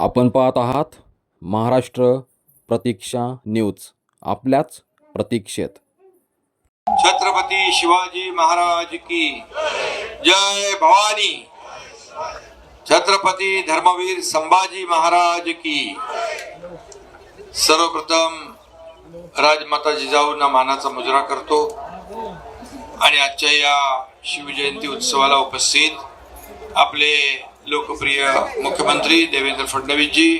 आपण पाहत आहात महाराष्ट्र प्रतीक्षा न्यूज आपल्याच प्रतीक्षेत. छत्रपती शिवाजी महाराज की जय भवानी. छत्रपती धर्मवीर संभाजी महाराज की सर्वप्रथम राजमाता जिजाऊंना मानाचा मुजरा करतो आणि आजच्या या शिवजयंती उत्सवाला उपस्थित आपले लोकप्रिय मुख्यमंत्री देवेंद्र फडणवीसजी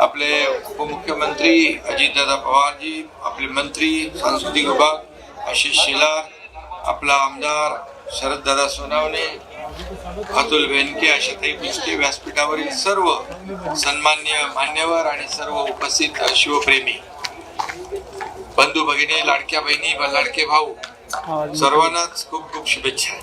आपले उपमुख्यमंत्री अजितदादा पवारजी आपले मंत्री सांस्कृतिक विभाग आशिष शेलार आपला आमदार शरददादा सोनावणे अतुल बेनके आशाताई पुस्ते व्यासपीठावरील सर्व सन्मान्य मान्यवर आणि सर्व उपस्थित शिवप्रेमी. बंधू भगिनी लाडक्या बहिणी व लाडके भाऊ सर्वांनाच खूप खूप शुभेच्छा.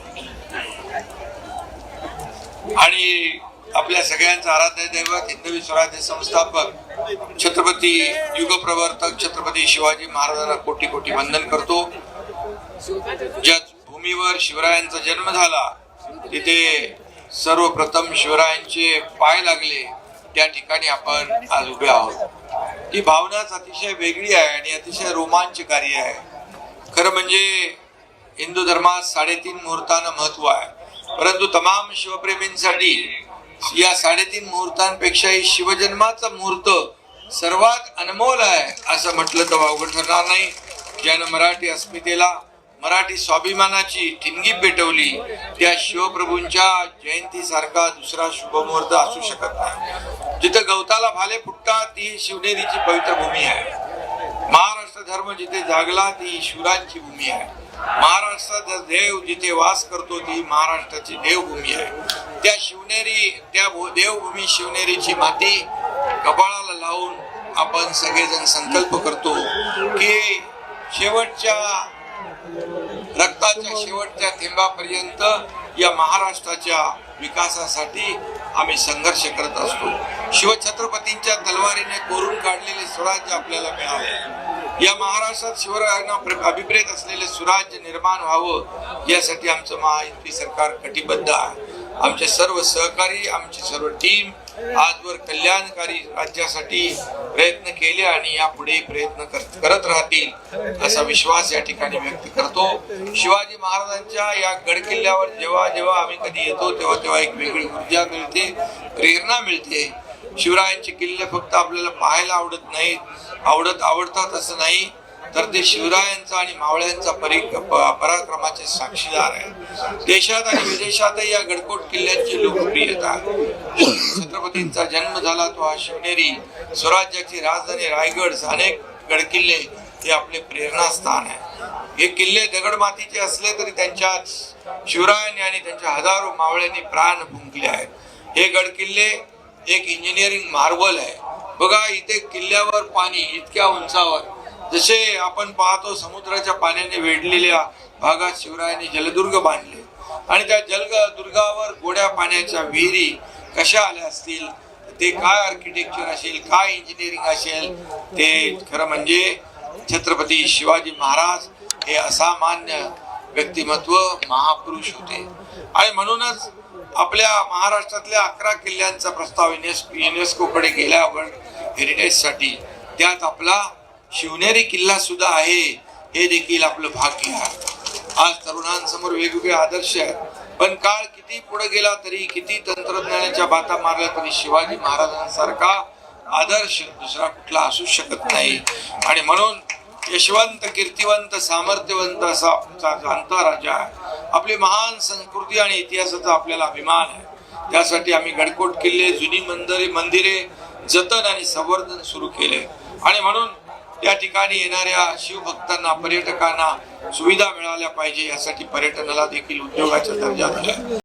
आणि आपल्या सगळ्यांचा आराध्य दैवत हिंदवी स्वराज्य संस्थापक छत्रपती युगप्रवर्तक छत्रपती शिवाजी महाराजांना कोटी कोटी वंदन करतो. ज्या भूमीवर शिवरायांचा जन्म झाला तिथे सर्वप्रथम शिवरायांचे पाय लागले. त्या ठिकाणी आपण आज उभे आहोत. ती भावनाच अतिशय वेगळी आहे आणि अतिशय रोमांचकारी आहे. खरं म्हणजे हिंदू धर्मात साडेतीन मुहूर्तानं महत्त्व आहे. परंतु तमाम शिवप्रेमींसाठी या साडेतीन मुहूर्तांपेक्षाही शिवजन्माचा मुहूर्त सर्वात अनमोल आहे असं म्हटलं तर वावगं ठरणार नाही. ज्यानं मराठी अस्मितेला मराठी स्वाभिमानाची ठिणगी पेटवली त्या शिवप्रभूंच्या जयंतीसारखा दुसरा शुभमुहूर्त असू शकत नाही. जिथं गवताला भाले फुटतात ती शिवनेरीची पवित्र भूमी आहे. महाराष्ट्र धर्म जिथे जागला ती शिवरांची भूमी आहे. महाराष्ट्राचा देव जिथे वास करतो ती महाराष्ट्राची देवभूमी आहे. त्या शिवनेरी त्या देवभूमी शिवनेरीची माती कपाळाला लावून आपण सगळेजण संकल्प करतो की शेवटच्या रक्ताच्या शेवटच्या थेंबापर्यंत या महाराष्ट्राच्या विकासासाठी आम्ही संघर्ष करत असतो. शिवछत्रपतींच्या तलवारीने कोरून काढलेले स्वराज्य आपल्याला मिळाले. या महाराष्ट्रात शिवरायांना अभिप्रेत असलेले सुराज्य निर्माण व्हावं यासाठी आमचं महायुती सरकार कटिबद्ध आहे. आमचे सर्व सहकारी आमची सर्व टीम आजवर कल्याणकारी राज्यासाठी प्रयत्न केले आणि यापुढे प्रयत्न करत राहतील असा विश्वास या ठिकाणी व्यक्त करतो. शिवाजी महाराजांच्या या गडकिल्ल्यावर जेव्हा जेव्हा आम्ही कधी येतो तेव्हा तेव्हा एक वेगळी ऊर्जा मिळते प्रेरणा मिळते. शिवरायांचे किल्ले फक्त आपल्याला पाहायला आवडत नाहीत. आवडत आवडतात असं नाही. तर ते शिवरायांचा आणि मावळ्यांचा परि पराक्रमाचे साक्षीदार आहे देशात आणि विदेशातही या गडकोट किल्ल्यांची लोकप्रियता. छत्रपतींचा जन्म झाला तो हा शिवनेरी स्वराज्याची राजधानी रायगड अनेक गडकिल्ले हे आपले प्रेरणास्थान आहे हे किल्ले दगड मातीचे असले तरी त्यांच्यात शिवरायांनी आणि त्यांच्या हजारो मावळ्यांनी प्राण फुंकले आहेत. हे गडकिल्ले एक इंजिनिअरिंग मार्वल आहे. बघा इथे किल्ल्यावर पाणी इतक्या उंचावर. जसे आपण पाहतो समुद्राच्या पाण्याने वेढलेल्या भागात शिवरायांनी जलदुर्ग बांधले. आणि त्या जलग दुर्गावर गोड्या पाण्याच्या विहिरी कशा आल्या असतील? ते काय आर्किटेक्चर असेल? काय इंजिनिअरिंग असेल? ते खरं म्हणजे छत्रपती शिवाजी महाराज हे असामान्य व्यक्तिमत्व महापुरुष होते. आणि म्हणूनच आपल्या महाराष्ट्रातल्या अकरा किल्ल्यांचा प्रस्ताव युनेस युनेस्कोकडे गेला आपण हेरिटेजसाठी त्यात आपला शिवनेरी किल्ला सुद्धा आहे हे देखील आपलं भाग्य आहे. आज तरुणांसमोर वेगवेगळे आदर्श आहेत. पण काळ किती पुढे गेला तरी किती तंत्रज्ञानाच्या बाता मारल्या तरी शिवाजी महाराजांसारखा आदर्श दुसरा कुठला असू शकत नाही. आणि म्हणून यशवंत कीर्तिवंत सामर्थ्यवंत असा आमचा जाणता राजा आहे. आपली महान संस्कृती आणि इतिहासाचा आपल्याला अभिमान आहे. त्यासाठी आम्ही गडकोट किल्ले जुनी मंदिरे मंदिरे जतन आणि संवर्धन सुरू केले. आणि म्हणून या ठिकाणी येणाऱ्या शिवभक्तांना पर्यटकांना सुविधा मिळाल्या पाहिजे यासाठी पर्यटनाला देखील उद्योगाचा दर्जा दिला